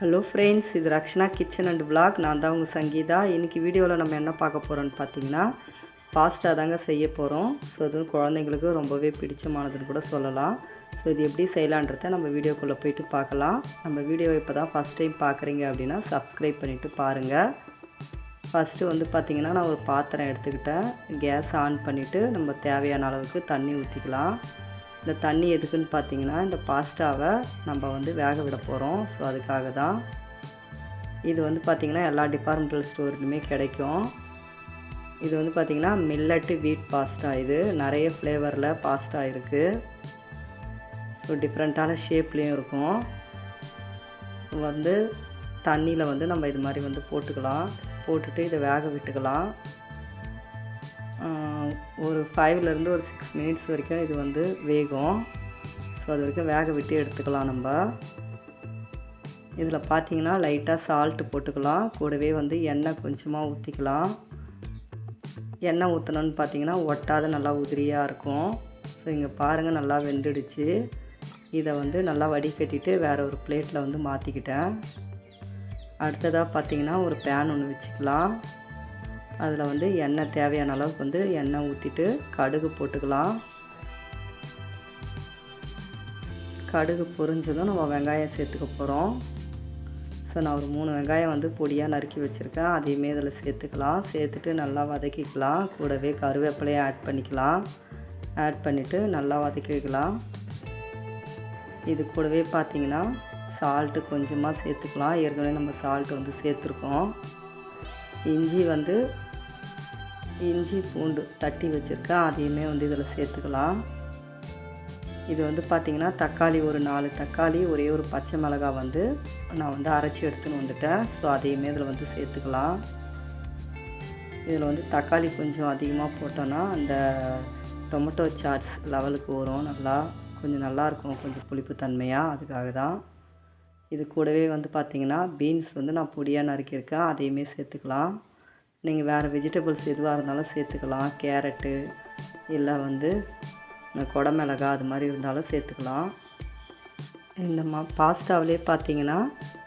Hello friends இது Rakshana kitchen and black நான் தான் உங்கள் சங்கீதா. இன்றைக்கி வீடியோவில் நம்ம என்ன பார்க்க போகிறோம்னு பார்த்தீங்கன்னா பாஸ்டா தாங்க செய்ய போகிறோம் ஸோ அதுவும் குழந்தைங்களுக்கு ரொம்பவே பிடிச்சமானதுன்னு கூட சொல்லலாம். ஸோ இது எப்படி செய்யலான்றத நம்ம வீடியோக்குள்ளே போயிட்டு பார்க்கலாம். நம்ம வீடியோ இப்போ தான் ஃபஸ்ட் டைம் பார்க்குறீங்க அப்படின்னா சப்ஸ்கிரைப் பண்ணிவிட்டு பாருங்கள் ஃபஸ்ட்டு வந்து பார்த்திங்கன்னா நான் ஒரு பாத்திரம் எடுத்துக்கிட்டேன். கேஸ் ஆன் பண்ணிவிட்டு நம்ம தேவையான அளவுக்கு தண்ணி ஊற்றிக்கலாம் இந்த தண்ணி எதுக்குன்னு பார்த்தீங்கன்னா இந்த பாஸ்டாவை நம்ம வந்து வேக விட போகிறோம் ஸோ அதுக்காக தான் இது வந்து பார்த்திங்கன்னா எல்லா டிபார்ட்மெண்டல் ஸ்டோர்லையுமே கிடைக்கும். இது வந்து பார்த்திங்கன்னா மில்லட்டு வீட் பாஸ்டா இது. நிறைய ஃப்ளேவரில் பாஸ்டா இருக்குது ஸோ டிஃப்ரெண்ட்டான ஷேப்லேயும் இருக்கும். வந்து தண்ணியில் வந்து நம்ம இது மாதிரி வந்து போட்டுக்கலாம். போட்டுட்டு இதை வேக விட்டுக்கலாம். ஒரு ஃபைவ்லேருந்து ஒரு சிக்ஸ் மினிட்ஸ் வரைக்கும் இது வந்து வேகும். ஸோ அது வரைக்கும் வேக விட்டு எடுத்துக்கலாம் நம்ம. இதில் பார்த்தீங்கன்னா லைட்டாக சால்ட்டு போட்டுக்கலாம். கூடவே வந்து எண்ணெய் கொஞ்சமாக ஊற்றிக்கலாம் எண்ணெய் ஊற்றணும்னு பார்த்தீங்கன்னா ஒட்டாத நல்லா உதிரியாக இருக்கும். ஸோ இங்கே பாருங்கள் நல்லா வெந்துடுச்சு. இதை வந்து நல்லா வடிகட்டிட்டு வேறு ஒரு பிளேட்டில் வந்து மாற்றிக்கிட்டேன் அடுத்ததாக பார்த்திங்கன்னா ஒரு பேன் ஒன்று வச்சுக்கலாம். அதில் வந்து எண்ணெய் தேவையான அளவுக்கு வந்து எண்ணெய் ஊற்றிட்டு கடுகு போட்டுக்கலாம். கடுகு பொரிஞ்சதும் நம்ம வெங்காயம் சேர்த்துக்க போகிறோம் ஸோ நான் ஒரு மூணு வெங்காயம் வந்து பொடியாக நறுக்கி வச்சுருக்கேன். அதையுமே இதில் சேர்த்துக்கலாம். சேர்த்துட்டு நல்லா வதக்கிக்கலாம். கூடவே கருவேப்பிலையை ஆட் பண்ணிக்கலாம். ஆட் பண்ணிவிட்டு நல்லா வதக்கிக்கலாம் இது கூடவே பார்த்தீங்கன்னா சால்ட்டு கொஞ்சமாக சேர்த்துக்கலாம். ஏற்கனவே நம்ம சால்ட்டு வந்து சேர்த்துருக்கோம். இஞ்சி வந்து இஞ்சி பூண்டு தட்டி வச்சுருக்கேன். அதையுமே வந்து இதில் சேர்த்துக்கலாம். இது வந்து பார்த்திங்கன்னா தக்காளி ஒரு நாலு தக்காளி ஒரே ஒரு பச்சை மிளகாய் வந்து நான் வந்து அரைச்சி எடுத்துன்னு வந்துட்டேன். ஸோ அதையுமே இதில் வந்து சேர்த்துக்கலாம். இதில் வந்து தக்காளி கொஞ்சம் அதிகமாக போட்டோன்னா அந்த டொமேட்டோ சாட்ஸ் லெவலுக்கு வரும். நல்லா கொஞ்சம் நல்லாயிருக்கும் கொஞ்சம் புளிப்பு தன்மையாக அதுக்காக தான். இது கூடவே வந்து பார்த்திங்கன்னா பீன்ஸ் வந்து நான் பொடியாக நறுக்கியிருக்கேன். அதையுமே சேர்த்துக்கலாம். நீங்கள் வேறு வெஜிடபிள்ஸ் எதுவாக இருந்தாலும் சேர்த்துக்கலாம். கேரட்டு இல்லை வந்து குடமிளகா அது மாதிரி இருந்தாலும் சேர்த்துக்கலாம். இந்த மா பாஸ்டாவிலே பார்த்தீங்கன்னா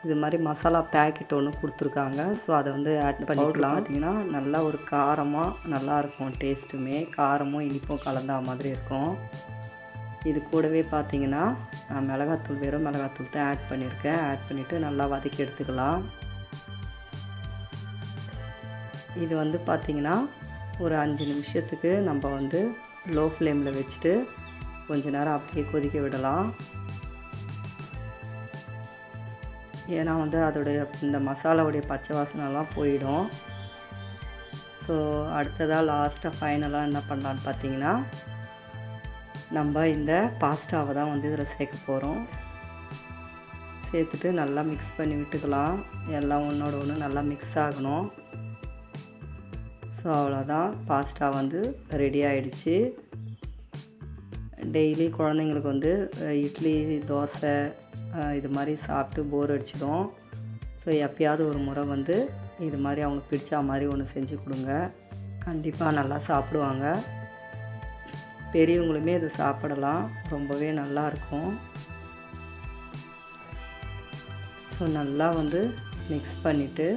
இது மாதிரி மசாலா பேக்கெட் ஒன்று கொடுத்துருக்காங்க. ஸோ அதை வந்து ஆட் பண்ணிக்கலாம். பார்த்தீங்கன்னா நல்லா ஒரு காரமாக நல்லாயிருக்கும் டேஸ்ட்டுமே. காரமும் இனிப்பும் கலந்தா மாதிரி இருக்கும். இது கூடவே பார்த்தீங்கன்னா நான் மிளகாத்தூள் வெறும் மிளகாத்தூள் தான் ஆட் பண்ணியிருக்கேன். ஆட் பண்ணிவிட்டு நல்லா வதக்கி எடுத்துக்கலாம். இது வந்து பார்த்திங்கன்னா ஒரு அஞ்சு நிமிஷத்துக்கு நம்ம வந்து லோ ஃப்ளேமில் வச்சுட்டு கொஞ்ச நேரம் அப்படியே கொதிக்க விடலாம். ஏன்னா வந்து அதோடைய இந்த மசாலாவுடைய பச்சை வாசனைலாம் போயிடும். ஸோ அடுத்ததாக லாஸ்ட்டாக ஃபைனலாக என்ன பண்ணலான்னு பார்த்தீங்கன்னா நம்ம இந்த பாஸ்டாவை தான் வந்து இதில் சேர்க்க போகிறோம் சேர்த்துட்டு நல்லா மிக்ஸ் பண்ணி விட்டுக்கலாம். எல்லாம் ஒன்றோட ஒன்று நல்லா மிக்ஸ் ஆகணும். ஸோ அவ்வளோதான் பாஸ்டா வந்து ரெடி ஆகிடுச்சு டெய்லி குழந்தைங்களுக்கு வந்து இட்லி தோசை இது மாதிரி சாப்பிட்டு போர் அடிச்சிடும். ஸோ எப்பயாவது ஒரு முறை வந்து இது மாதிரி அவங்களுக்கு பிடிச்ச மாதிரி ஒன்று செஞ்சு கொடுங்க. கண்டிப்பாக நல்லா சாப்பிடுவாங்க. பெரியவங்களுமே இது சாப்பிடலாம். ரொம்பவே நல்லா இருக்கும். ஸோ நல்லா வந்து மிக்ஸ் பண்ணிவிட்டு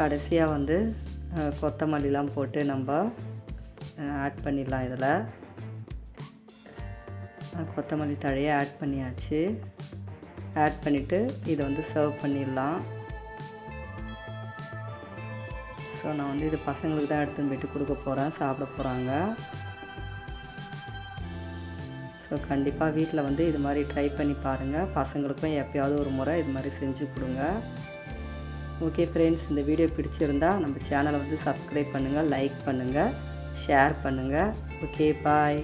கடைசியாக வந்து கொத்தமல்லிலாம் போட்டு நம்ம ஆட் பண்ணிடலாம் இதில். கொத்தமல்லி தழையை ஆட் பண்ணியாச்சு. ஆட் பண்ணிவிட்டு இதை வந்து சர்வ் பண்ணிடலாம். ஸோ நான் வந்து இது பசங்களுக்கு தான் எடுத்துன்னு போயிட்டு கொடுக்க போகிறேன் சாப்பிட போகிறாங்க ஸோ கண்டிப்பாக வீட்டில் வந்து இது மாதிரி ட்ரை பண்ணி பாருங்கள் பசங்களுக்கும் எப்பயாவது ஒரு முறை இது மாதிரி செஞ்சு கொடுங்க. ஓகே ஃப்ரெண்ட்ஸ் இந்த வீடியோ பிடிச்சிருந்தா நம்ம சேனலை வந்து சப்ஸ்கிரைப் பண்ணுங்கள் லைக் பண்ணுங்கள் ஷேர் பண்ணுங்கள் ஓகே பாய்